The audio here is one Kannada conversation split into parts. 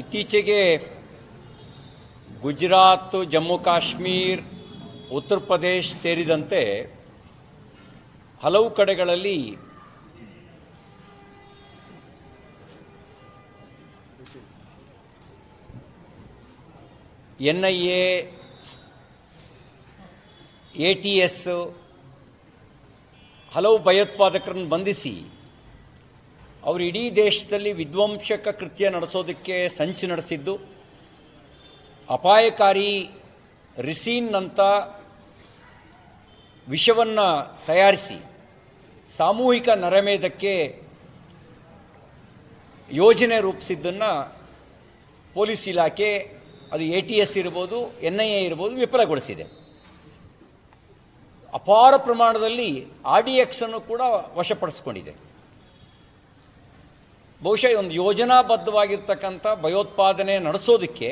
ಇತ್ತೀಚೆಗೆ ಗುಜರಾತ್, ಜಮ್ಮು ಕಾಶ್ಮೀರ್, ಉತ್ತರ ಪ್ರದೇಶ್ ಸೇರಿದಂತೆ ಹಲವು ಕಡೆಗಳಲ್ಲಿ N I A T S ಹಲವು ಭಯೋತ್ಪಾದಕರನ್ನು ಬಂಧಿಸಿ ಅವರು ಇಡೀ ದೇಶದಲ್ಲಿ ವಿಧ್ವಂಸಕ ಕೃತ್ಯ ನಡೆಸೋದಕ್ಕೆ ಸಂಚು ನಡೆಸಿದ್ದು, ಅಪಾಯಕಾರಿ ರಿಸೀನ್ನಂಥ ವಿಷವನ್ನು ತಯಾರಿಸಿ ಸಾಮೂಹಿಕ ನರಮೇಧಕ್ಕೆ ಯೋಜನೆ ರೂಪಿಸಿದ್ದನ್ನು ಪೊಲೀಸ್ ಇಲಾಖೆ, ಅದು ಎ ಟಿ ಎಸ್ ಇರ್ಬೋದು, ಎನ್ ಐ ಎ ಇರ್ಬೋದು, ವಿಫಲಗೊಳಿಸಿದೆ. ಅಪಾರ ಪ್ರಮಾಣದಲ್ಲಿ ಆರ್ ಡಿ ಎಕ್ಸನ್ನು ಕೂಡ ವಶಪಡಿಸ್ಕೊಂಡಿದೆ. ಬಹುಶಃ ಒಂದು ಯೋಜನಾಬದ್ಧವಾಗಿರ್ತಕ್ಕಂಥ ಭಯೋತ್ಪಾದನೆ ನಡೆಸೋದಕ್ಕೆ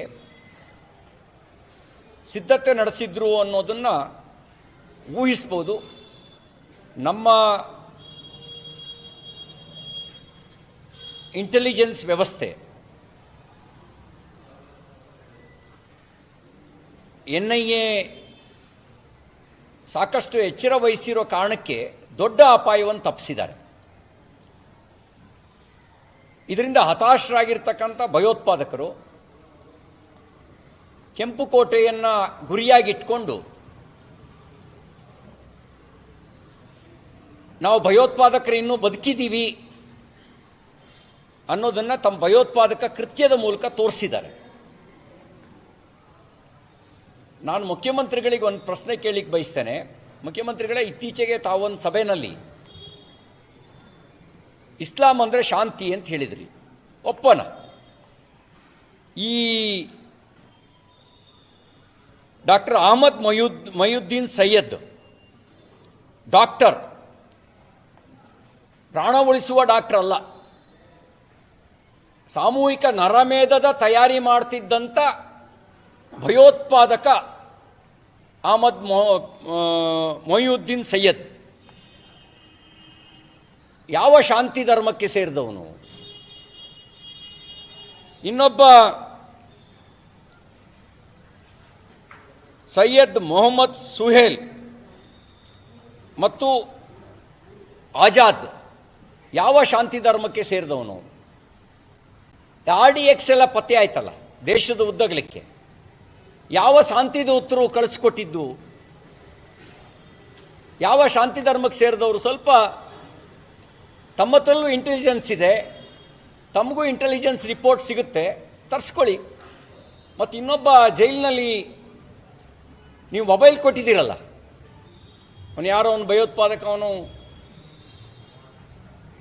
ಸಿದ್ಧತೆ ನಡೆಸಿದ್ರು ಅನ್ನೋದನ್ನು ಊಹಿಸ್ಬೋದು. ನಮ್ಮ ಇಂಟೆಲಿಜೆನ್ಸ್ ವ್ಯವಸ್ಥೆ ಎನ್ ಐ ಎ ಸಾಕಷ್ಟು ಎಚ್ಚರ ವಹಿಸಿರೋ ಕಾರಣಕ್ಕೆ ದೊಡ್ಡ ಅಪಾಯವನ್ನು ತಪ್ಪಿಸಿದ್ದಾರೆ. ಇದರಿಂದ ಹತಾಶರಾಗಿರ್ತಕ್ಕಂಥ ಭಯೋತ್ಪಾದಕರು ಕೆಂಪು ಕೋಟೆಯನ್ನು ಗುರಿಯಾಗಿಟ್ಕೊಂಡು ನಾವು ಭಯೋತ್ಪಾದಕರು ಇನ್ನೂ ಬದುಕಿದ್ದೀವಿ ಅನ್ನೋದನ್ನು ತಮ್ಮ ಭಯೋತ್ಪಾದಕ ಕೃತ್ಯದ ಮೂಲಕ ತೋರಿಸಿದ್ದಾರೆ. ನಾನು ಮುಖ್ಯಮಂತ್ರಿಗಳಿಗೆ ಒಂದು ಪ್ರಶ್ನೆ ಕೇಳಿಕ್ಕೆ ಬಯಸ್ತೇನೆ. ಮುಖ್ಯಮಂತ್ರಿಗಳೇ, ಇತ್ತೀಚೆಗೆ ತಾವೊಂದು ಸಭೆಯಲ್ಲಿ ಇಸ್ಲಾಂ ಅಂದರೆ ಶಾಂತಿ ಅಂತ ಹೇಳಿದ್ರಿ. ಒಪ್ಪನ? ಈ ಡಾಕ್ಟರ್ ಅಹಮದ್ ಮಯೂದ್, ಮಯುದ್ದೀನ್ ಸೈಯದ್, ಡಾಕ್ಟರ್ ಪ್ರಾಣ ಉಳಿಸುವ ಡಾಕ್ಟರ್ ಅಲ್ಲ. ಸಾಮೂಹಿಕ ನರಮೇಧದ ತಯಾರಿ ಮಾಡ್ತಿದ್ದಂಥ ಭಯೋತ್ಪಾದಕ ಅಹಮದ್ ಮೊಯುದ್ದೀನ್ ಸೈಯದ್. ಯಾವ ಶಾಂತಿ ಧರ್ಮಕ್ಕೆ ಸೇರಿದವನು? ಇನ್ನೊಬ್ಬ ಸೈಯದ್ ಮೊಹಮ್ಮದ್ ಸುಹೇಲ್ ಮತ್ತು ಆಜಾದ್ ಯಾವ ಶಾಂತಿ ಧರ್ಮಕ್ಕೆ ಸೇರಿದವನು? ಆರ್ ಡಿ ಎಕ್ಸ್ ಎಲ್ಲ ಪತ್ತೆ ಆಯ್ತಲ್ಲ, ದೇಶದ ಉದ್ದಗಲಿಕ್ಕೆ. ಯಾವ ಶಾಂತಿ ದೂತರು ಕಳಿಸ್ಕೊಟ್ಟಿದ್ದು? ಯಾವ ಶಾಂತಿ ಧರ್ಮಕ್ಕೆ ಸೇರಿದವರು? ಸ್ವಲ್ಪ ತಮ್ಮ ಹತ್ರಲ್ಲೂ ಇಂಟೆಲಿಜೆನ್ಸ್ ಇದೆ. ತಮಗೂ ಇಂಟೆಲಿಜೆನ್ಸ್ ರಿಪೋರ್ಟ್ ಸಿಗುತ್ತೆ. ತರಿಸ್ಕೊಳ್ಳಿ. ಮತ್ತು ಇನ್ನೊಬ್ಬ ಜೈಲಿನಲ್ಲಿ ನೀವು ಮೊಬೈಲ್ ಕೊಟ್ಟಿದ್ದೀರಲ್ಲ. ಅವನು ಯಾರೋ ಅವನು ಭಯೋತ್ಪಾದಕ ಅವನು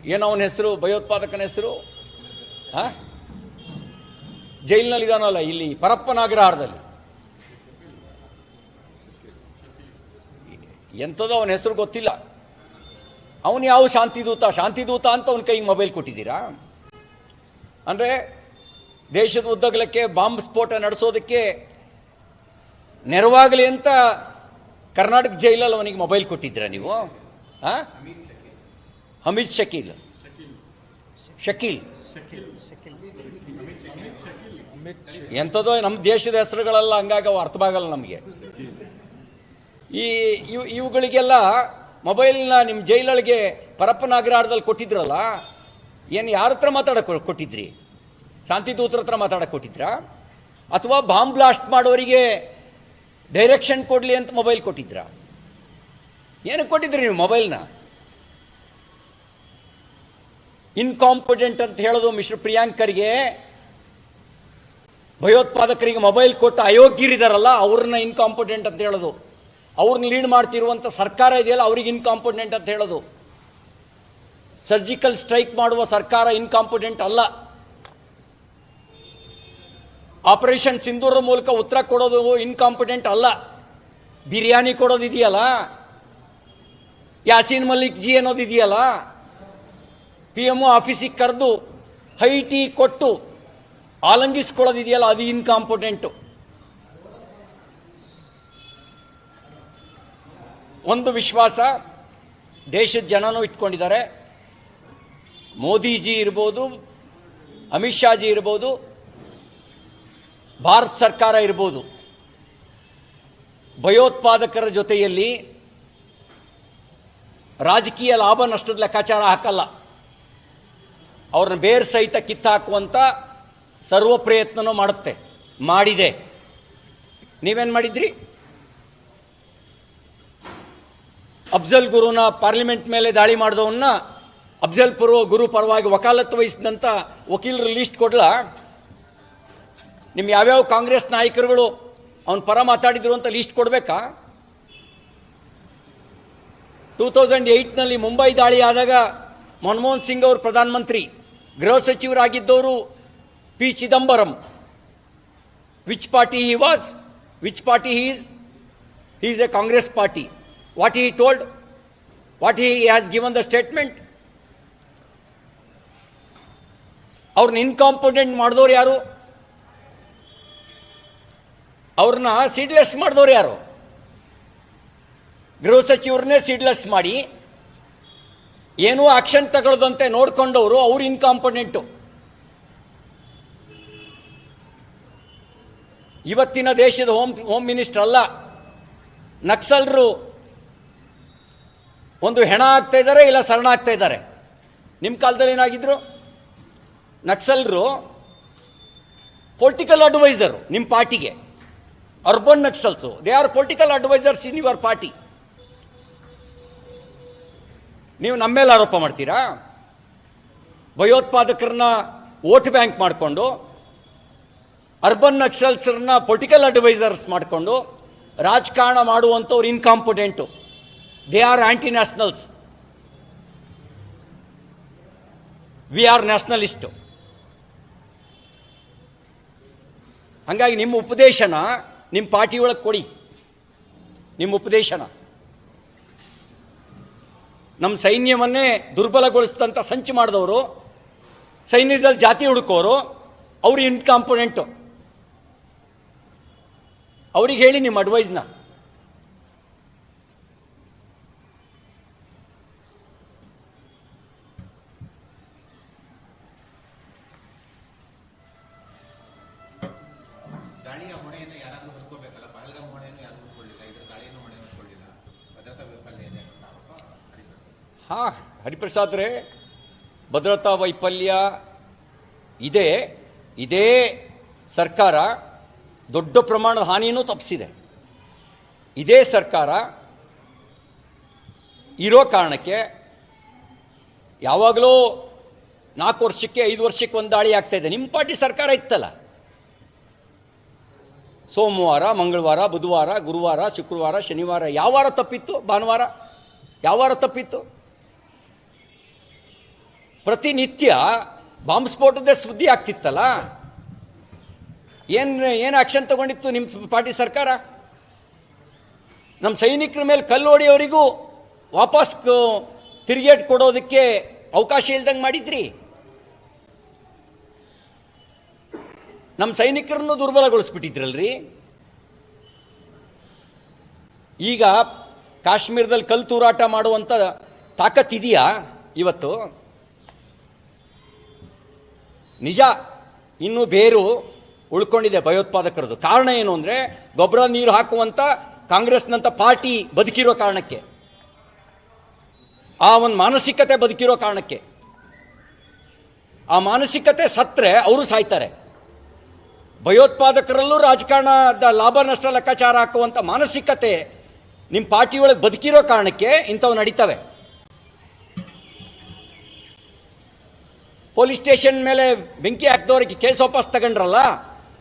ಏನೋ ಅವನ ಹೆಸರು? ಭಯೋತ್ಪಾದಕನ ಹೆಸರು? ಹಾಂ? ಜೈಲಿನಲ್ಲಿ ಇದಾನಲ್ಲ ಇಲ್ಲಿ ಪರಪ್ಪನಾಗ್ರಹಾರದಲ್ಲಿ ಎಂಥದೋ ಅವನ ಹೆಸರು ಗೊತ್ತಿಲ್ಲ. ಅವನು ಯಾವ ಶಾಂತಿದೂತ? ಶಾಂತಿದೂತ ಅಂತ ಅವನ ಕೈಗೆ ಮೊಬೈಲ್ ಕೊಟ್ಟಿದ್ದೀರಾ? ಅಂದರೆ ದೇಶದ ಉದ್ದಗಲಕ್ಕೆ ಬಾಂಬ್ ಸ್ಫೋಟ ನಡೆಸೋದಕ್ಕೆ ನೆರವಾಗಲಿ ಅಂತ ಕರ್ನಾಟಕ ಜೈಲಲ್ಲಿ ಅವನಿಗೆ ಮೊಬೈಲ್ ಕೊಟ್ಟಿದ್ದೀರಾ ನೀವು? ಹಾಂ ಹಮೀದ್ ಶಕೀಲ್. ಶಕೀಲ್. ಎಂಥದೋ ನಮ್ಮ ದೇಶದ ಹೆಸರುಗಳೆಲ್ಲ ಹಂಗಾಗಿ ಅರ್ಥವಾಗಲ್ಲ ನಮಗೆ. ಈ ಇವು ಇವುಗಳಿಗೆಲ್ಲ ಮೊಬೈಲ್ನ ನಿಮ್ಮ ಜೈಲೊಳಗೆ ಪರಪ್ಪನ ಕೊಟ್ಟಿದ್ರಲ್ಲ, ಏನು ಯಾರ ಹತ್ರ ಮಾತಾಡಕ್ಕೆ ಕೊಟ್ಟಿದ್ರಿ? ಶಾಂತಿ ದೂತರ ಹತ್ರ ಮಾತಾಡಕ್ಕೆ ಕೊಟ್ಟಿದ್ರಾ? ಅಥವಾ ಬಾಂಬ್ ಬ್ಲಾಸ್ಟ್ ಮಾಡೋರಿಗೆ ಡೈರೆಕ್ಷನ್ ಕೊಡಲಿ ಅಂತ ಮೊಬೈಲ್ ಕೊಟ್ಟಿದ್ರಾ? ಏನಕ್ಕೆ ಕೊಟ್ಟಿದ್ರಿ ನೀವು ಮೊಬೈಲ್ನ? ಇನ್ಕಾಂಪಿಡೆಂಟ್ ಅಂತ ಹೇಳೋದು ಮಿಸ್ಟರ್ ಪ್ರಿಯಾಂಕರಿಗೆ, ಭಯೋತ್ಪಾದಕರಿಗೆ ಮೊಬೈಲ್ ಕೊಟ್ಟು ಅಯೋಗ್ಯರಿದಾರಲ್ಲ, ಅವ್ರನ್ನ ಇನ್ಕಾಂಪಿಡೆಂಟ್ ಅಂತ ಹೇಳೋದು. ಅವ್ರನ್ನ ಲೀಡ್ ಮಾಡ್ತಿರುವಂಥ ಸರ್ಕಾರ ಇದೆಯಲ್ಲ, ಅವ್ರಿಗೆ ಇನ್ಕಾಂಪಿಡೆಂಟ್ ಅಂತ ಹೇಳೋದು. ಸರ್ಜಿಕಲ್ ಸ್ಟ್ರೈಕ್ ಮಾಡುವ ಸರ್ಕಾರ ಇನ್ಕಾಂಪಿಡೆಂಟ್ ಅಲ್ಲ. ಆಪರೇಷನ್ ಸಿಂಧೂರ ಮೂಲಕ ಉತ್ತರ ಕೊಡೋದು ಇನ್ಕಾಂಪಿಡೆಂಟ್ ಅಲ್ಲ. ಬಿರಿಯಾನಿ ಕೊಡೋದು ಇದೆಯಲ್ಲ? ಯಾಸೀನ್ ಮಲ್ಲಿಕ್ ಜಿ ಅನ್ನೋದು ಇದೆಯಲ್ಲ? ಪಿ ಎಂ ಒ ಆಫೀಸಿಗೆ ಕರೆದು, ಹೈಟಿ ಕೊಟ್ಟು ಆಲಂಗಿಸ್ಕೊಳ್ಳೋದಿದೆಯಲ್ಲ ಅದು ಇನ್ಕಾಂಪಿಡೆಂಟು ಒಂದು ವಿಶ್ವಾಸ ದೇಶದ ಜನನೂ ಇಟ್ಕೊಂಡಿದ್ದಾರೆ. ಮೋದಿಜಿ ಇರ್ಬೋದು, ಅಮಿತ್ ಶಾಜಿ ಇರ್ಬೋದು, ಭಾರತ ಸರ್ಕಾರ ಇರ್ಬೋದು. ಭಯೋತ್ಪಾದಕರ ಜೊತೆಯಲ್ಲಿ ರಾಜಕೀಯ ಲಾಭ ನಷ್ಟದ ಲೆಕ್ಕಾಚಾರ ಹಾಕಲ್ಲ. ಅವ್ರನ್ನ ಬೇರ್ ಸಹಿತ ಕಿತ್ತಾಕುವಂಥ ಸರ್ವ ಪ್ರಯತ್ನನೂ ಮಾಡುತ್ತೆ, ಮಾಡಿದೆ. ನೀವೇನು ಮಾಡಿದ್ರಿ? ಅಫ್ಜಲ್ ಗುರುನ ಪಾರ್ಲಿಮೆಂಟ್ ಮೇಲೆ ದಾಳಿ ಮಾಡಿದವನ್ನ ಅಫ್ಜಲ್ ಪುರು ಗುರು ಪರವಾಗಿ ವಕಾಲತ್ತು ವಹಿಸಿದಂಥ ವಕೀಲರು ಲೀಸ್ಟ್ ಕೊಡ್ಲಾ. ನಿಮ್ಮ ಯಾವ್ಯಾವ ಕಾಂಗ್ರೆಸ್ ನಾಯಕರುಗಳು ಅವನ ಪರ ಮಾತಾಡಿದ್ರು ಅಂತ ಲೀಸ್ಟ್ ಕೊಡಬೇಕಾ? ಟೂ ತೌಸಂಡ್ ಏಯ್ಟ್ನಲ್ಲಿ ಮುಂಬೈ ದಾಳಿ ಆದಾಗ ಮನಮೋಹನ್ ಸಿಂಗ್ ಅವರು ಪ್ರಧಾನಮಂತ್ರಿ, ಗೃಹ ಸಚಿವರಾಗಿದ್ದವರು P Chidambaram. Which party he was which party he's is a Congress party. What he told what he has given the statement ಅವ್ರನ್ನ ಇನ್ಕಾಂಪಿಟೆಂಟ್ ಮಾಡಿದವ್ರು ಯಾರು? ಅವ್ರನ್ನ ಸೀಡ್ಲೆಸ್ ಮಾಡಿದವ್ರು ಯಾರು? ಗೃಹ ಸಚಿವರನ್ನೇ ಸೀಡ್ಲೆಸ್ ಮಾಡಿ ಏನೂ ಆಕ್ಷನ್ ತಗೊಳ್ಳದಂತೆ ನೋಡ್ಕೊಂಡವರು ಅವ್ರು ಇನ್ಕಾಂಪಿಟೆಂಟು ಇವತ್ತಿನ ದೇಶದ ಹೋಮ್ ಹೋಮ್ ಮಿನಿಸ್ಟರ್ ಅಲ್ಲ, ನಕ್ಸಲರು ಒಂದು ಹೆಣ ಆಗ್ತಾ ಇದ್ದಾರೆ, ಇಲ್ಲ ಸರಣ ಆಗ್ತಾ ಇದ್ದಾರೆ. ನಿಮ್ಮ ಕಾಲದಲ್ಲಿ ಏನಾಗಿದ್ರು? ನಕ್ಸಲ್ರು ಪೊಲಿಟಿಕಲ್ ಅಡ್ವೈಸರು ನಿಮ್ಮ ಪಾರ್ಟಿಗೆ. Urban naxals. They are political advisors in your party ನೀವು ನಮ್ಮ ಮೇಲೆ ಆರೋಪ ಮಾಡ್ತೀರಾ? ಭಯೋತ್ಪಾದಕರನ್ನ ವೋಟ್ ಬ್ಯಾಂಕ್ ಮಾಡಿಕೊಂಡು ಅರ್ಬನ್ ನಕ್ಸಲ್ಸ್ರನ್ನ ಪೊಲಿಟಿಕಲ್ ಅಡ್ವೈಸರ್ಸ್ ಮಾಡಿಕೊಂಡು, ರಾಜಕಾರಣ ಮಾಡುವಂಥವ್ರು incompetent are anti nationals we are nationalist ಹಾಗಾಗಿ ನಿಮ್ಮ ಉಪದೇಶನ ನಿಮ್ಮ ಪಾರ್ಟಿ ಒಳಗೆ ಕೊಡಿ. ನಿಮ್ಮ ಉಪದೇಶನ. ನಮ್ಮ ಸೈನ್ಯವನ್ನೇ ದುರ್ಬಲಗೊಳಿಸಿದಂಥ ಸಂಚು ಮಾಡಿದವರು, ಸೈನ್ಯದಲ್ಲಿ ಜಾತಿ ಹುಡುಕೋರು ಅವ್ರು ಇನ್ಕಾಂಪೊನೆಂಟು ಅವ್ರಿಗೆ ಹೇಳಿ ನಿಮ್ಮ ಅಡ್ವೈಸ್ನ ದಾಳಿಯ ಹೊಣೆಯನ್ನು ಯಾರಾದರೂ ಹೊತ್ಕೋಬೇಕಲ್ಲ ಪಹಲ್ಗಾಮ್ ಹೊಣೆಯನ್ನು ಯಾರು ಹೊತ್ಕೊಳ್ಳಿಲ್ಲ ಇದರ ಗಾಳಿಯನ್ನು ಹೊಣೆ ಹೊತ್ಕೊಳ್ಳಿಲ್ಲ ಭದ್ರತಾ ವೈಫಲ್ಯ ಇದೆ ಹಾ, ಹರಿಪ್ರಸಾದ್ರೆ, ಭದ್ರತಾ ವೈಫಲ್ಯ ಇದೆ. ಇದೇ ಸರ್ಕಾರ ದೊಡ್ಡ ಪ್ರಮಾಣದ ಹಾನಿಯನ್ನು ತಪ್ಪಿಸಿದೆ. ಇದೇ ಸರ್ಕಾರ ಇರೋ ಕಾರಣಕ್ಕೆ ಯಾವಾಗಲೂ ನಾಲ್ಕು ವರ್ಷಕ್ಕೆ, ಐದು ವರ್ಷಕ್ಕೆ ಒಂದು ದಾಳಿ ಆಗ್ತಾ ಇದೆ. ನಿಮ್ಮ ಪಾರ್ಟಿ ಸರ್ಕಾರ ಇತ್ತಲ್ಲ? ಸೋಮವಾರ, ಮಂಗಳವಾರ, ಬುಧವಾರ, ಗುರುವಾರ, ಶುಕ್ರವಾರ, ಶನಿವಾರ, ಯಾವ ವಾರ ತಪ್ಪಿತ್ತು? ಭಾನುವಾರ. ಯಾವ ವಾರ ತಪ್ಪಿತ್ತು? ಪ್ರತಿನಿತ್ಯ ಬಾಂಬ್ ಸ್ಫೋಟದ ಸುದ್ದಿ ಆಗ್ತಿತ್ತಲ್ಲ? ಏನು ಏನು ಆಕ್ಷನ್ ತಗೊಂಡಿತ್ತು ನಿಮ್ಮ ಪಾರ್ಟಿ ಸರ್ಕಾರ? ನಮ್ಮ ಸೈನಿಕರ ಮೇಲೆ ಕಲ್ಲು ಹೊಡೆಯೋರಿಗೂ ವಾಪಸ್ ತಿರುಗೇಟ್ ಕೊಡೋದಕ್ಕೆ ಅವಕಾಶ ಇಲ್ದಂಗೆ ಮಾಡಿದ್ರಿ? ನಮ್ಮ ಸೈನಿಕರನ್ನು ದುರ್ಬಲಗೊಳಿಸ್ಬಿಟ್ಟಿದ್ರಲ್ರಿ? ಈಗ ಕಾಶ್ಮೀರದಲ್ಲಿ ಕಲ್ ತೂರಾಟ ಮಾಡುವಂಥ ತಾಕತ್ ಇದೆಯಾ ಇವತ್ತು? ನಿಜ, ಇನ್ನು ಬೇರು ಉಳ್ಕೊಂಡಿದೆ ಭಯೋತ್ಪಾದಕರದು. ಕಾರಣ ಏನು ಅಂದರೆ ಗೊಬ್ಬರ ನೀರು ಹಾಕುವಂಥ ಕಾಂಗ್ರೆಸ್ನಂಥ ಪಾರ್ಟಿ ಬದುಕಿರೋ ಕಾರಣಕ್ಕೆ. ಆ ಒಂದು ಮಾನಸಿಕತೆ ಬದುಕಿರೋ ಕಾರಣಕ್ಕೆ. ಆ ಮಾನಸಿಕತೆ ಸತ್ತರೆ ಅವರು ಸಾಯ್ತಾರೆ. ಭಯೋತ್ಪಾದಕರಲ್ಲೂ ರಾಜಕಾರಣದ ಲಾಭ ನಷ್ಟ ಲೆಕ್ಕಾಚಾರ ಹಾಕುವಂಥ ಮಾನಸಿಕತೆ ನಿಮ್ಮ ಪಾರ್ಟಿಯೊಳಗೆ ಬದುಕಿರೋ ಕಾರಣಕ್ಕೆ ಇಂಥವು ನಡೀತವೆ. ಪೊಲೀಸ್ ಸ್ಟೇಷನ್ ಮೇಲೆ ಬೆಂಕಿ ಹಾಕಿದವ್ರಿಗೆ ಕೇಸ್ ವಾಪಸ್ ತಗೊಂಡ್ರಲ್ಲ,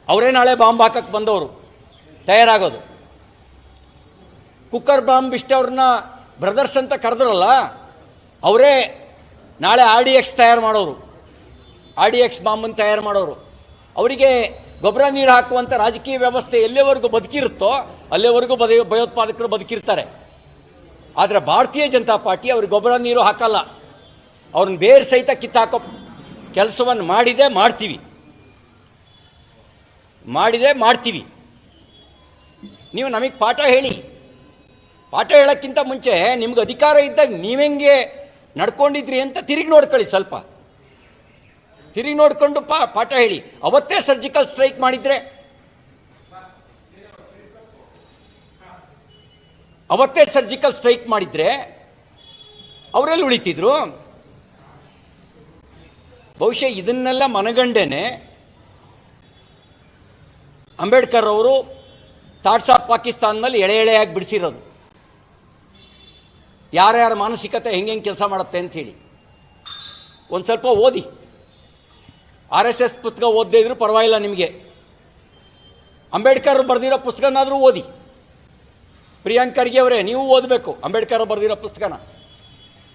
ಅವರೇ ನಾಳೆ ಬಾಂಬ್ ಹಾಕಕ್ಕೆ ಬಂದವರು, ತಯಾರಾಗೋದು. ಕುಕ್ಕರ್ ಬಾಂಬ್ ಇಷ್ಟವ್ರನ್ನ ಬ್ರದರ್ಸ್ ಅಂತ ಕರೆದ್ರಲ್ಲ, ಅವರೇ ನಾಳೆ ಆರ್ ಡಿ ಎಕ್ಸ್ ತಯಾರು ಮಾಡೋರು. ಆರ್ ಡಿ ಎಕ್ಸ್ ಬಾಂಬನ್ನು ತಯಾರು ಮಾಡೋರು. ಅವರಿಗೆ ಗೊಬ್ಬರ ನೀರು ಹಾಕುವಂಥ ರಾಜಕೀಯ ವ್ಯವಸ್ಥೆ ಎಲ್ಲಿವರೆಗೂ ಬದುಕಿರುತ್ತೋ ಅಲ್ಲಿವರೆಗೂ ಬದ ಭಯೋತ್ಪಾದಕರು ಬದುಕಿರ್ತಾರೆ. ಆದರೆ ಭಾರತೀಯ ಜನತಾ ಪಾರ್ಟಿ ಅವ್ರಿಗೆ ಗೊಬ್ಬರ ನೀರು ಹಾಕಲ್ಲ. ಅವ್ರನ್ನ ಬೇರೆ ಸಹಿತ ಕಿತ್ತಾಕೋ ಕೆಲಸವನ್ನು ಮಾಡಿದೆ ಮಾಡ್ತೀವಿ. ಮಾಡಿದೆ ಮಾಡ್ತೀವಿ. ನೀವು ನಮಗೆ ಪಾಠ ಹೇಳಿ. ಪಾಠ ಹೇಳೋಕ್ಕಿಂತ ಮುಂಚೆ ನಿಮ್ಗೆ ಅಧಿಕಾರ ಇದ್ದಾಗ ನೀವೆಂಗೆ ನಡ್ಕೊಂಡಿದ್ರಿ ಅಂತ ತಿರುಗಿ ನೋಡ್ಕೊಳ್ಳಿ ಸ್ವಲ್ಪ. ತಿರುಗಿ ನೋಡಿಕೊಂಡು ಪಾ, ಪಾಠ ಹೇಳಿ. ಅವತ್ತೇ ಸರ್ಜಿಕಲ್ ಸ್ಟ್ರೈಕ್ ಮಾಡಿದರೆ? ಅವತ್ತೇ ಸರ್ಜಿಕಲ್ ಸ್ಟ್ರೈಕ್ ಮಾಡಿದರೆ ಅವರೆಲ್ಲಿ ಉಳಿತಿದ್ರು? ಬಹುಶಃ ಇದನ್ನೆಲ್ಲ ಮನಗಂಡೇನೆ ಅಂಬೇಡ್ಕರ್ ಅವರು ಥಾಟ್ಸ್ ಆಫ್ ಪಾಕಿಸ್ತಾನದಲ್ಲಿ ಎಳೆ ಎಳೆಯಾಗಿ ಬಿಡಿಸಿರೋದು. ಯಾರ್ಯಾರ ಮಾನಸಿಕತೆ ಹೆಂಗೆ ಹೆಂಗೆ ಕೆಲಸ ಮಾಡುತ್ತೆ ಅಂತ ಹೇಳಿ. ಒಂದು ಸ್ವಲ್ಪ ಓದಿ. ಆರ್ ಎಸ್ ಎಸ್ ಪುಸ್ತಕ ಓದದೇ ಇದ್ರೂ ಪರವಾಗಿಲ್ಲ ನಿಮಗೆ. ಅಂಬೇಡ್ಕರ್ ಬರೆದಿರೋ ಪುಸ್ತಕನಾದರೂ ಓದಿ. ಪ್ರಿಯಾಂಕ್ ಖರ್ಗೆ ಅವರೇ, ನೀವು ಓದಬೇಕು ಅಂಬೇಡ್ಕರ್ ಬರೆದಿರೋ ಪುಸ್ತಕನ.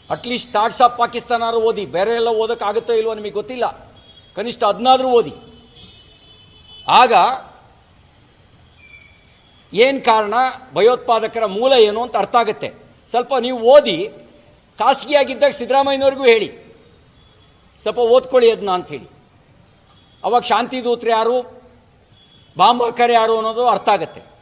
ಅಟ್ಲೀಸ್ಟ್ ಥಾಟ್ಸ್ ಆಫ್ ಆದರೂ ಓದಿ. ಬೇರೆ ಎಲ್ಲ ಓದೋಕ್ಕಾಗುತ್ತೋ ಇಲ್ವೋ ನಿಮಗೆ ಗೊತ್ತಿಲ್ಲ. ಕನಿಷ್ಠ ಅದನ್ನಾದರೂ ಓದಿ. ಆಗ ಏನು ಕಾರಣ? ಭಯೋತ್ಪಾದಕರ ಮೂಲ ಏನು ಅಂತ ಅರ್ಥ ಆಗುತ್ತೆ. ಸ್ವಲ್ಪ ನೀವು ಓದಿ, ಖಾಸಗಿಯಾಗಿದ್ದಾಗ ಸಿದ್ದರಾಮಯ್ಯನವ್ರಿಗೂ ಹೇಳಿ. ಸ್ವಲ್ಪ ಓದ್ಕೊಳ್ಳಿ ಅದನ್ನ ಅಂಥೇಳಿ ಅವಾಗ ಶಾಂತಿ ದೂತರು ಯಾರು? ಬಾಂಬ್ ಹಾಕರ್ ಯಾರು ಅನ್ನೋದು ಅರ್ಥ ಆಗುತ್ತೆ.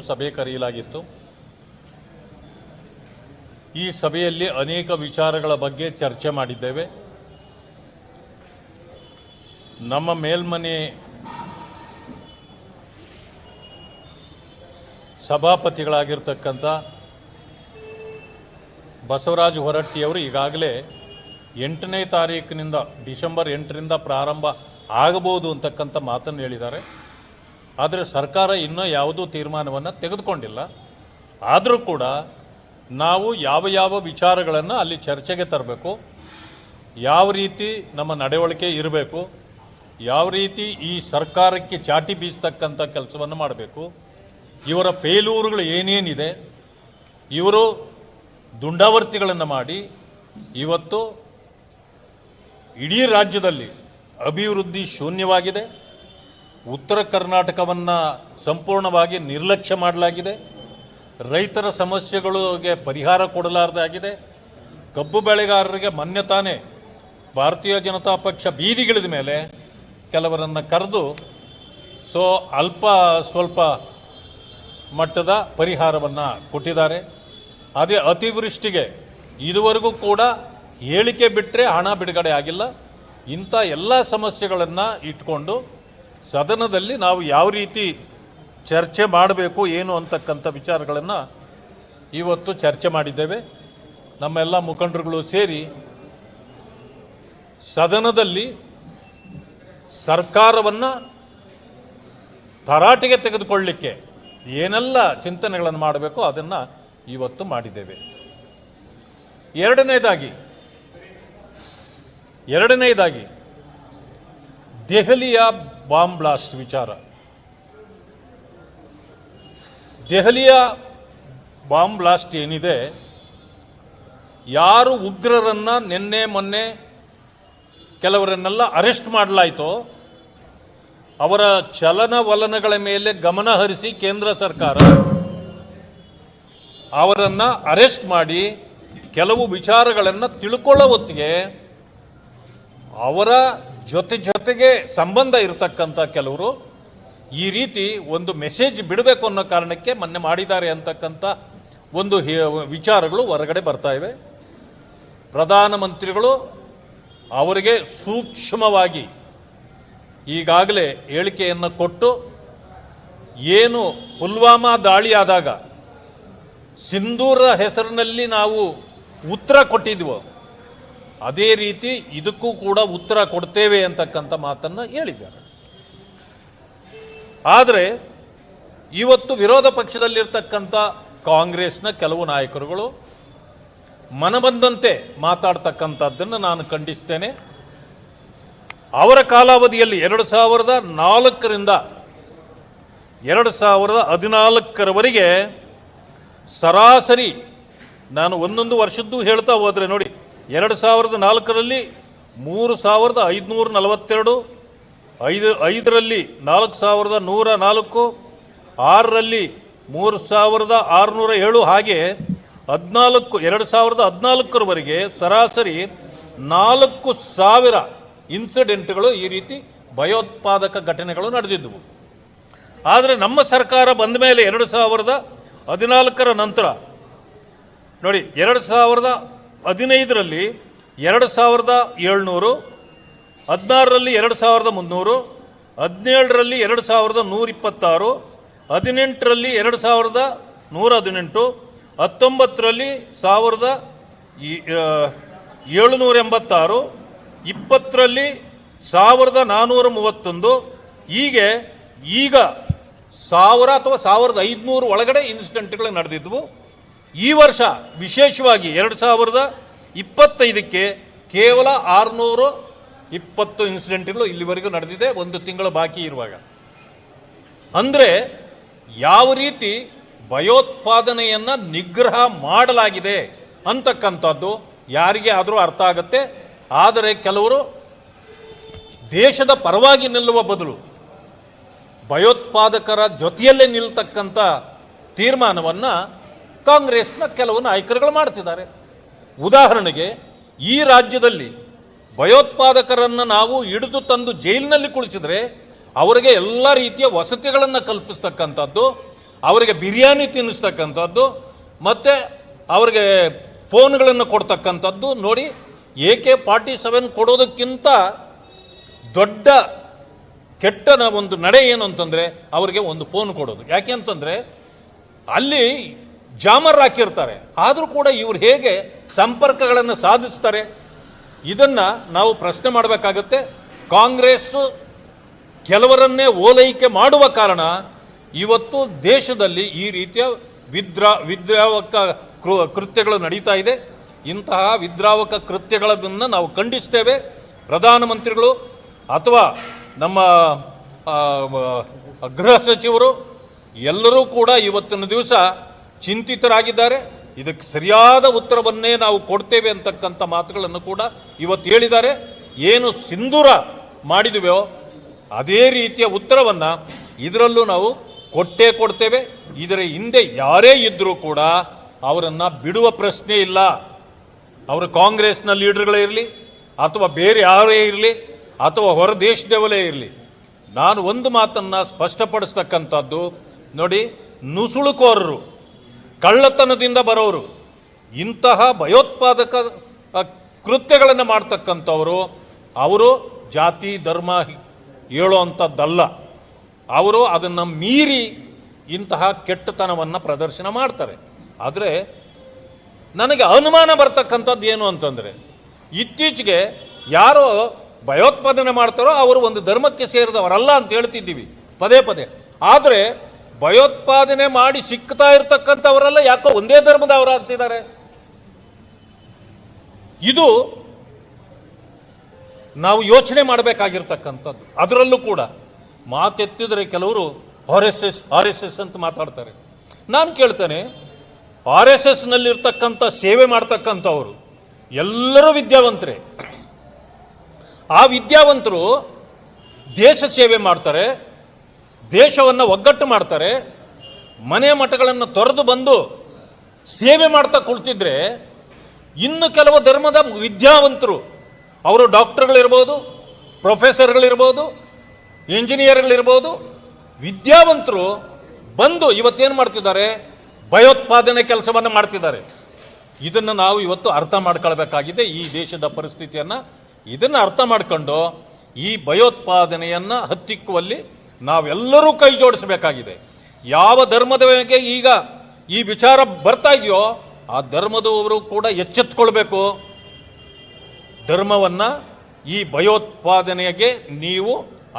ಸಭೆ ಕರೆಯಲಾಗಿತ್ತು. ಈ ಸಭೆಯಲ್ಲಿ ಅನೇಕ ವಿಚಾರಗಳ ಬಗ್ಗೆ ಚರ್ಚೆ ಮಾಡಿದ್ದೇವೆ. ನಮ್ಮ ಮೇಲ್ಮನೆ ಸಭಾಪತಿಗಳಾಗಿರ್ತಕ್ಕಂಥ ಬಸವರಾಜ ಹೊರಟ್ಟಿಯವರು ಈಗಾಗಲೇ ಎಂಟನೇ ತಾರೀಕಿನಿಂದ ಡಿಸೆಂಬರ್ ಎಂಟರಿಂದ ಪ್ರಾರಂಭ ಆಗಬಹುದು ಅಂತಕ್ಕಂಥ ಮಾತನ್ನು ಹೇಳಿದ್ದಾರೆ. ಆದರೆ ಸರ್ಕಾರ ಇನ್ನೂ ಯಾವುದೂ ತೀರ್ಮಾನವನ್ನು ತೆಗೆದುಕೊಂಡಿಲ್ಲ. ಆದರೂ ಕೂಡ ನಾವು ಯಾವ ಯಾವ ವಿಚಾರಗಳನ್ನು ಅಲ್ಲಿ ಚರ್ಚೆಗೆ ತರಬೇಕು, ಯಾವ ರೀತಿ ನಮ್ಮ ನಡವಳಿಕೆ ಇರಬೇಕು, ಯಾವ ರೀತಿ ಈ ಸರ್ಕಾರಕ್ಕೆ ಚಾಟಿ ಬೀಸ್ತಕ್ಕಂಥ ಕೆಲಸವನ್ನು ಮಾಡಬೇಕು, ಇವರ ಫೇಲೂರುಗಳು ಏನೇನಿದೆ, ಇವರು ದುಂಡಾವರ್ತಿಗಳನ್ನು ಮಾಡಿ ಇವತ್ತು ಇಡೀ ರಾಜ್ಯದಲ್ಲಿ ಅಭಿವೃದ್ಧಿ ಶೂನ್ಯವಾಗಿದೆ. ಉತ್ತರ ಕರ್ನಾಟಕವನ್ನು ಸಂಪೂರ್ಣವಾಗಿ ನಿರ್ಲಕ್ಷ್ಯ ಮಾಡಲಾಗಿದೆ. ರೈತರ ಸಮಸ್ಯೆಗಳಿಗೆ ಪರಿಹಾರ ಕೊಡಲಾರದಾಗಿದೆ. ಕಬ್ಬು ಬೆಳೆಗಾರರಿಗೆ ಮೊನ್ನೆ ತಾನೇ ಭಾರತೀಯ ಜನತಾ ಪಕ್ಷ ಬೀದಿಗಿಳಿದ ಮೇಲೆ ಕೆಲವರನ್ನು ಕರೆದು, ಸೊ, ಅಲ್ಪ ಸ್ವಲ್ಪ ಮಟ್ಟದ ಪರಿಹಾರವನ್ನು ಕೊಟ್ಟಿದ್ದಾರೆ. ಅದೇ ಅತಿವೃಷ್ಟಿಗೆ ಇದುವರೆಗೂ ಕೂಡ ಹೇಳಿಕೆ ಬಿಟ್ಟರೆ ಹಣ ಬಿಡುಗಡೆ ಆಗಿಲ್ಲ. ಇಂಥ ಎಲ್ಲ ಸಮಸ್ಯೆಗಳನ್ನು ಇಟ್ಕೊಂಡು ಸದನದಲ್ಲಿ ನಾವು ಯಾವ ರೀತಿ ಚರ್ಚೆ ಮಾಡಬೇಕು, ಏನು ಅಂತಕ್ಕಂಥ ವಿಚಾರಗಳನ್ನು ಇವತ್ತು ಚರ್ಚೆ ಮಾಡಿದ್ದೇವೆ. ನಮ್ಮೆಲ್ಲ ಮುಖಂಡರುಗಳು ಸೇರಿ ಸದನದಲ್ಲಿ ಸರ್ಕಾರವನ್ನು ತರಾಟೆಗೆ ತೆಗೆದುಕೊಳ್ಳಲಿಕ್ಕೆ ಏನೆಲ್ಲ ಚಿಂತನೆಗಳನ್ನು ಮಾಡಬೇಕೋ ಅದನ್ನು ಇವತ್ತು ಮಾಡಿದ್ದೇವೆ. ಎರಡನೇದಾಗಿ ಎರಡನೇದಾಗಿ ದೆಹಲಿಯ ಬಾಂಬ್ ಬ್ಲಾಸ್ಟ್ ವಿಚಾರ. ದೆಹಲಿಯ ಬಾಂಬ್ ಬ್ಲಾಸ್ಟ್ ಏನಿದೆ? ಯಾರು ಉಗ್ರರನ್ನ ನಿನ್ನೆ ಮೊನ್ನೆ ಕೆಲವರನ್ನೆಲ್ಲ ಅರೆಸ್ಟ್ ಮಾಡಲಾಯಿತೋ, ಅವರ ಚಲನವಲನಗಳ ಮೇಲೆ ಗಮನ ಹರಿಸಿ ಕೇಂದ್ರ ಸರ್ಕಾರ ಅವರನ್ನು ಅರೆಸ್ಟ್ ಮಾಡಿ ಕೆಲವು ವಿಚಾರಗಳನ್ನು ತಿಳ್ಕೊಳ್ಳೋ ಹೊತ್ತಿಗೆ ಅವರ ಜೊತೆ ಜೊತೆಗೆ ಸಂಬಂಧ ಇರತಕ್ಕಂಥ ಕೆಲವರು ಈ ರೀತಿ ಒಂದು ಮೆಸೇಜ್ ಬಿಡಬೇಕು ಅನ್ನೋ ಕಾರಣಕ್ಕೆ ಮೊನ್ನೆ ಮಾಡಿದ್ದಾರೆ ಅಂತಕ್ಕಂಥ ಒಂದು ವಿಚಾರಗಳು ಹೊರಗಡೆ ಬರ್ತಾ ಇವೆ. ಪ್ರಧಾನಮಂತ್ರಿಗಳು ಅವರಿಗೆ ಸೂಕ್ಷ್ಮವಾಗಿ ಈಗಾಗಲೇ ಹೇಳಿಕೆಯನ್ನು ಕೊಟ್ಟು ಏನು ಪುಲ್ವಾಮಾ ದಾಳಿಯಾದಾಗ ಸಿಂಧೂರ ಹೆಸರಿನಲ್ಲಿ ನಾವು ಉತ್ತರ ಕೊಟ್ಟಿದ್ವೋ ಅದೇ ರೀತಿ ಇದಕ್ಕೂ ಕೂಡ ಉತ್ತರ ಕೊಡ್ತೇವೆ ಅಂತಕ್ಕಂಥ ಮಾತನ್ನು ಹೇಳಿದ್ದಾರೆ. ಆದರೆ ಇವತ್ತು ವಿರೋಧ ಪಕ್ಷದಲ್ಲಿರ್ತಕ್ಕಂಥ ಕಾಂಗ್ರೆಸ್ನ ಕೆಲವು ನಾಯಕರುಗಳು ಮನಬಂದಂತೆ ಮಾತಾಡ್ತಕ್ಕಂಥದ್ದನ್ನು ನಾನು ಖಂಡಿಸ್ತೇನೆ. ಅವರ ಕಾಲಾವಧಿಯಲ್ಲಿ ಎರಡು ಸಾವಿರದ ನಾಲ್ಕರಿಂದ ಎರಡು ಸಾವಿರದ ಹದಿನಾಲ್ಕರವರೆಗೆ ಸರಾಸರಿ ನಾನು ಒಂದೊಂದು ವರ್ಷದ್ದು ಹೇಳ್ತಾ ಹೋದರೆ ನೋಡಿ ಎರಡು ಸಾವಿರದ ನಾಲ್ಕರಲ್ಲಿ, ಮೂರು ಸಾವಿರದ ಐದುನೂರ ನಲವತ್ತೆರಡು, ಐದು ಐದರಲ್ಲಿ ನಾಲ್ಕು ಸಾವಿರದ ನೂರ ನಾಲ್ಕು, ಆರರಲ್ಲಿ ಮೂರು ಸಾವಿರದ ಆರುನೂರ ಏಳು ಹಾಗೆ ಹದಿನಾಲ್ಕು ಎರಡು ಸಾವಿರದ ಹದಿನಾಲ್ಕರವರೆಗೆ ಸರಾಸರಿ ನಾಲ್ಕು ಸಾವಿರ ಇನ್ಸಿಡೆಂಟ್ಗಳು ಈ ರೀತಿ ಭಯೋತ್ಪಾದಕ ಘಟನೆಗಳು ನಡೆದಿದ್ದವು. ಆದರೆ ನಮ್ಮ ಸರ್ಕಾರ ಬಂದ ಮೇಲೆ ಎರಡು ಸಾವಿರದ ಹದಿನಾಲ್ಕರ ನಂತರ, ನೋಡಿ, ಎರಡು ಸಾವಿರದ ಹದಿನೈದರಲ್ಲಿ ಎರಡು ಸಾವಿರದ ಏಳ್ನೂರು, ಹದಿನಾರರಲ್ಲಿ ಎರಡು ಸಾವಿರದ ಮುನ್ನೂರು, ಹದಿನೇಳರಲ್ಲಿ ಎರಡು ಸಾವಿರದ ನೂರಿಪ್ಪತ್ತಾರು, ಹದಿನೆಂಟರಲ್ಲಿ ಎರಡು ಸಾವಿರದ ನೂರ ಹದಿನೆಂಟು, ಹತ್ತೊಂಬತ್ತರಲ್ಲಿ ಸಾವಿರದ ಏಳುನೂರ ಎಂಬತ್ತಾರು, ಇಪ್ಪತ್ತರಲ್ಲಿ ಸಾವಿರದ ನಾನ್ನೂರ ಮೂವತ್ತೊಂದು, ಹೀಗೆ ಈಗ ಸಾವಿರ ಅಥವಾ ಸಾವಿರದ ಐದುನೂರು ಒಳಗಡೆ ಇನ್ಸಿಡೆಂಟ್ಗಳು ನಡೆದಿದ್ವು. ಈ ವರ್ಷ ವಿಶೇಷವಾಗಿ ಎರಡು ಸಾವಿರದ ಇಪ್ಪತ್ತೈದಕ್ಕೆ ಕೇವಲ ಆರುನೂರು ಇಪ್ಪತ್ತು ಇನ್ಸಿಡೆಂಟ್ಗಳು ಇಲ್ಲಿವರೆಗೂ ನಡೆದಿದೆ, ಒಂದು ತಿಂಗಳು ಬಾಕಿ ಇರುವಾಗ. ಅಂದರೆ ಯಾವ ರೀತಿ ಭಯೋತ್ಪಾದನೆಯನ್ನು ನಿಗ್ರಹ ಮಾಡಲಾಗಿದೆ ಅಂತಕ್ಕಂಥದ್ದು ಯಾರಿಗೆ ಆದರೂ ಅರ್ಥ ಆಗುತ್ತೆ. ಆದರೆ ಕೆಲವರು ದೇಶದ ಪರವಾಗಿ ನಿಲ್ಲುವ ಬದಲು ಭಯೋತ್ಪಾದಕರ ಜೊತೆಯಲ್ಲೇ ನಿಲ್ತಕ್ಕಂಥ ತೀರ್ಮಾನವನ್ನು ಕಾಂಗ್ರೆಸ್ನ ಕೆಲವು ನಾಯಕರುಗಳು ಮಾಡ್ತಿದ್ದಾರೆ. ಉದಾಹರಣೆಗೆ, ಈ ರಾಜ್ಯದಲ್ಲಿ ಭಯೋತ್ಪಾದಕರನ್ನು ನಾವು ಹಿಡಿದು ತಂದು ಜೈಲಿನಲ್ಲಿ ಕುಳಿಸಿದರೆ ಅವರಿಗೆ ಎಲ್ಲ ರೀತಿಯ ವಸತಿಗಳನ್ನು ಕಲ್ಪಿಸ್ತಕ್ಕಂಥದ್ದು, ಅವರಿಗೆ ಬಿರಿಯಾನಿ ತಿನ್ನಿಸ್ತಕ್ಕಂಥದ್ದು, ಮತ್ತು ಅವರಿಗೆ ಫೋನ್ಗಳನ್ನು ಕೊಡ್ತಕ್ಕಂಥದ್ದು ನೋಡಿ ಎ ಕೆ ಫಾರ್ಟಿ ಸೆವೆನ್ ಕೊಡೋದಕ್ಕಿಂತ ದೊಡ್ಡ, ಕೆಟ್ಟನ ಒಂದು ನಡೆ ಏನು ಅಂತಂದರೆ, ಅವರಿಗೆ ಒಂದು ಫೋನ್ ಕೊಡೋದು. ಯಾಕೆ ಅಂತಂದರೆ, ಅಲ್ಲಿ ಜಾಮರ್ ಹಾಕಿರ್ತಾರೆ. ಆದರೂ ಕೂಡ ಇವರು ಹೇಗೆ ಸಂಪರ್ಕಗಳನ್ನು ಸಾಧಿಸ್ತಾರೆ, ಇದನ್ನು ನಾವು ಪ್ರಶ್ನೆ ಮಾಡಬೇಕಾಗುತ್ತೆ. ಕಾಂಗ್ರೆಸ್ಸು ಕೆಲವರನ್ನೇ ಓಲೈಕೆ ಮಾಡುವ ಕಾರಣ ಇವತ್ತು ದೇಶದಲ್ಲಿ ಈ ರೀತಿಯ ವಿದ್ರಾ, ವಿದ್ರಾವಕ ಕೃತ್ಯಗಳು ನಡೀತಾ ಇದೆ. ಇಂತಹ ವಿದ್ರಾವಕ ಕೃತ್ಯಗಳನ್ನು ನಾವು ಖಂಡಿಸ್ತೇವೆ. ಪ್ರಧಾನಮಂತ್ರಿಗಳು ಅಥವಾ ನಮ್ಮ ಗೃಹ ಸಚಿವರು ಎಲ್ಲರೂ ಕೂಡ ಇವತ್ತಿನ ದಿವಸ ಚಿಂತಿತರಾಗಿದ್ದಾರೆ. ಇದಕ್ಕೆ ಸರಿಯಾದ ಉತ್ತರವನ್ನೇ ನಾವು ಕೊಡ್ತೇವೆ ಅಂತಕ್ಕಂಥ ಮಾತುಗಳನ್ನು ಕೂಡ ಇವತ್ತು ಹೇಳಿದ್ದಾರೆ. ಏನು ಸಿಂಧೂರ ಮಾಡಿದುವೋ ಅದೇ ರೀತಿಯ ಉತ್ತರವನ್ನು ಇದರಲ್ಲೂ ನಾವು ಕೊಟ್ಟೇ ಕೊಡ್ತೇವೆ. ಇದರ ಹಿಂದೆ ಯಾರೇ ಇದ್ದರೂ ಕೂಡ ಅವರನ್ನು ಬಿಡುವ ಪ್ರಶ್ನೆ ಇಲ್ಲ. ಅವರು ಕಾಂಗ್ರೆಸ್ನ ಲೀಡರ್ಗಳೇ ಇರಲಿ, ಅಥವಾ ಬೇರೆ ಯಾರೇ ಇರಲಿ, ಅಥವಾ ಹೊರ ದೇಶದವಲೇ ಇರಲಿ, ನಾನು ಒಂದು ಮಾತನ್ನು ಸ್ಪಷ್ಟಪಡಿಸ್ತಕ್ಕಂಥದ್ದು, ನೋಡಿ ನುಸುಳುಕೋರರು ಕಳ್ಳತನದಿಂದ ಬರೋರು. ಇಂತಹ ಭಯೋತ್ಪಾದಕ ಕೃತ್ಯಗಳನ್ನು ಮಾಡ್ತಕ್ಕಂಥವರು, ಅವರು ಜಾತಿ, ಧರ್ಮ ಹೇಳುವಂಥದ್ದಲ್ಲ ಅವರು ಅದನ್ನು ಮೀರಿ ಇಂತಹ ಕೆಟ್ಟತನವನ್ನು ಪ್ರದರ್ಶನ ಮಾಡ್ತಾರೆ. ಆದರೆ ನನಗೆ ಅನುಮಾನ ಬರ್ತಕ್ಕಂಥದ್ದು ಏನು ಅಂತಂದರೆ, ಇತ್ತೀಚೆಗೆ ಯಾರೋ ಭಯೋತ್ಪಾದನೆ ಮಾಡ್ತಾರೋ ಅವರು ಒಂದು ಧರ್ಮಕ್ಕೆ ಸೇರಿದವರಲ್ಲ ಅಂತ ಹೇಳ್ತಿದ್ದೀವಿ, ಪದೇ ಪದೇ. ಆದರೆ ಭಯೋತ್ಪಾದನೆ ಮಾಡಿ ಸಿಕ್ತಾ ಇರ್ತಕ್ಕಂಥವರೆಲ್ಲ ಯಾಕೋ ಒಂದೇ ಧರ್ಮದವರಾಗ್ತಿದ್ದಾರೆ ಇದು ನಾವು ಯೋಚನೆ ಮಾಡಬೇಕಾಗಿರ್ತಕ್ಕಂಥದ್ದು. ಅದರಲ್ಲೂ ಕೂಡ ಮಾತೆತ್ತಿದ್ರೆ ಕೆಲವರು R S S, R S S ಅಂತ ಮಾತಾಡ್ತಾರೆ. ನಾನು ಕೇಳ್ತೇನೆ, ಆರ್ ಎಸ್ ಎಸ್ನಲ್ಲಿರ್ತಕ್ಕಂಥ ಸೇವೆ ಮಾಡ್ತಕ್ಕಂಥವರು ಎಲ್ಲರೂ ವಿದ್ಯಾವಂತರೇ. ಆ ವಿದ್ಯಾವಂತರು ದೇಶ ಸೇವೆ ಮಾಡ್ತಾರೆ ದೇಶವನ್ನು ಒಗ್ಗಟ್ಟು ಮಾಡ್ತಾರೆ, ಮನೆ ಮಠಗಳನ್ನು ತೊರೆದು ಬಂದು ಸೇವೆ ಮಾಡ್ತಾ ಕುಳಿತಿದ್ರೆ, ಇನ್ನು ಕೆಲವು ಧರ್ಮದ ವಿದ್ಯಾವಂತರು, ಅವರು ಡಾಕ್ಟರ್ಗಳಿರ್ಬೋದು, ಪ್ರೊಫೆಸರ್ಗಳಿರ್ಬೋದು, ಇಂಜಿನಿಯರ್ಗಳಿರ್ಬೋದು, ವಿದ್ಯಾವಂತರು ಬಂದು ಇವತ್ತೇನು ಮಾಡ್ತಿದ್ದಾರೆ, ಭಯೋತ್ಪಾದನೆ ಕೆಲಸವನ್ನು ಮಾಡ್ತಿದ್ದಾರೆ. ಇದನ್ನು ನಾವು ಇವತ್ತು ಅರ್ಥ ಮಾಡ್ಕೊಳ್ಬೇಕಾಗಿದೆ ಈ ದೇಶದ ಪರಿಸ್ಥಿತಿಯನ್ನು. ಇದನ್ನು ಅರ್ಥ ಮಾಡಿಕೊಂಡು ಈ ಭಯೋತ್ಪಾದನೆಯನ್ನು ಹತ್ತಿಕ್ಕುವಲ್ಲಿ ನಾವೆಲ್ಲರೂ ಕೈ ಜೋಡಿಸಬೇಕಾಗಿದೆ. ಯಾವ ಧರ್ಮದ ಬಗ್ಗೆ ಈಗ ಈ ವಿಚಾರ ಬರ್ತಾ ಇದೆಯೋ, ಆ ಧರ್ಮದವರು ಕೂಡ ಎಚ್ಚೆತ್ಕೊಳ್ಬೇಕು. ಧರ್ಮವನ್ನು ಈ ಭಯೋತ್ಪಾದನೆಗೆ ನೀವು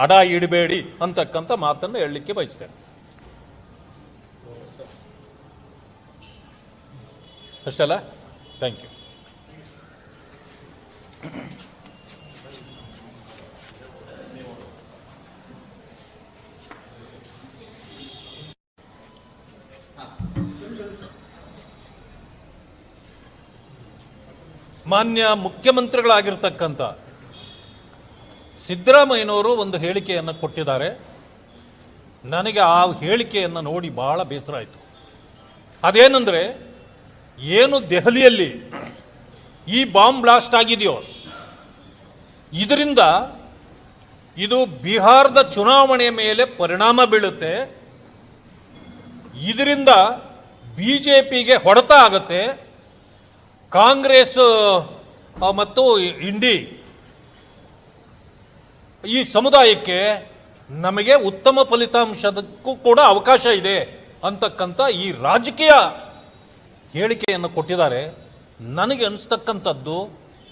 ಅಡ ಇಡಬೇಡಿ ಅಂತಕ್ಕಂಥ ಮಾತನ್ನು ಹೇಳಲಿಕ್ಕೆ ಬಯಸ್ತೇನೆ. ಅಷ್ಟಲ್ಲ ಥ್ಯಾಂಕ್ ಯು ಮಾನ್ಯ ಮುಖ್ಯಮಂತ್ರಿಗಳಾಗಿರ್ತಕ್ಕಂಥ ಸಿದ್ದರಾಮಯ್ಯನವರು ಒಂದು ಹೇಳಿಕೆಯನ್ನು ಕೊಟ್ಟಿದ್ದಾರೆ. ನನಗೆ ಆ ಹೇಳಿಕೆಯನ್ನು ನೋಡಿ ಬಹಳ ಬೇಸರ ಆಯಿತು. ಅದೇನೆಂದರೆ, ಏನು ದೆಹಲಿಯಲ್ಲಿ ಈ ಬಾಂಬ್ ಬ್ಲಾಸ್ಟ್ ಆಗಿದೆಯೋ, ಇದರಿಂದ ಇದು ಬಿಹಾರದ ಚುನಾವಣೆಯ ಮೇಲೆ ಪರಿಣಾಮ ಬೀಳುತ್ತೆ. ಇದರಿಂದ ಬಿ ಜೆ ಪಿಗೆ ಹೊಡೆತ ಆಗುತ್ತೆ. ಕಾಂಗ್ರೆಸ್ ಮತ್ತು ಇಂಡಿ ಈ ಸಮುದಾಯಕ್ಕೆ ನಮಗೆ ಉತ್ತಮ ಫಲಿತಾಂಶದಕ್ಕೂ ಕೂಡ ಅವಕಾಶ ಇದೆ ಅಂತಕ್ಕಂಥ ಈ ರಾಜಕೀಯ ಹೇಳಿಕೆಯನ್ನು ಕೊಟ್ಟಿದ್ದಾರೆ. ನನಗೆ ಅನಿಸ್ತಕ್ಕಂಥದ್ದು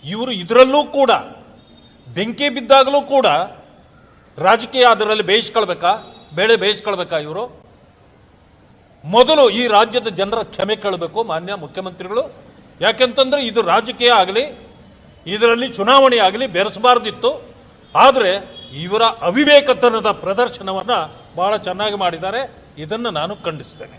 ಇವರು ಇದರಲ್ಲೂ ಕೂಡ, ಬೆಂಕಿ ಬಿದ್ದಾಗಲೂ ಕೂಡ ರಾಜಕೀಯ ಅದರಲ್ಲಿ ಬೇಯಿಸ್ಕೊಳ್ಬೇಕಾ ಬೇಳೆ ಬೇಯಿಸ್ಕೊಳ್ಬೇಕಾ ಇವರು? ಮೊದಲು ಈ ರಾಜ್ಯದ ಜನರ ಕ್ಷಮೆ ಕೇಳಬೇಕು, ಮಾನ್ಯ ಮುಖ್ಯಮಂತ್ರಿಗಳು. ಯಾಕೆಂತಂದರೆ ಇದು ರಾಜಕೀಯ ಆಗಲಿ, ಇದರಲ್ಲಿ ಚುನಾವಣೆ ಆಗಲಿ ಬೆರೆಸಬಾರ್ದಿತ್ತು. ಆದರೆ ಇವರ ಅವಿವೇಕತನದ ಪ್ರದರ್ಶನವನ್ನು ಭಾಳ ಚೆನ್ನಾಗಿ ಮಾಡಿದ್ದಾರೆ. ಇದನ್ನು ನಾನು ಖಂಡಿಸ್ತೇನೆ.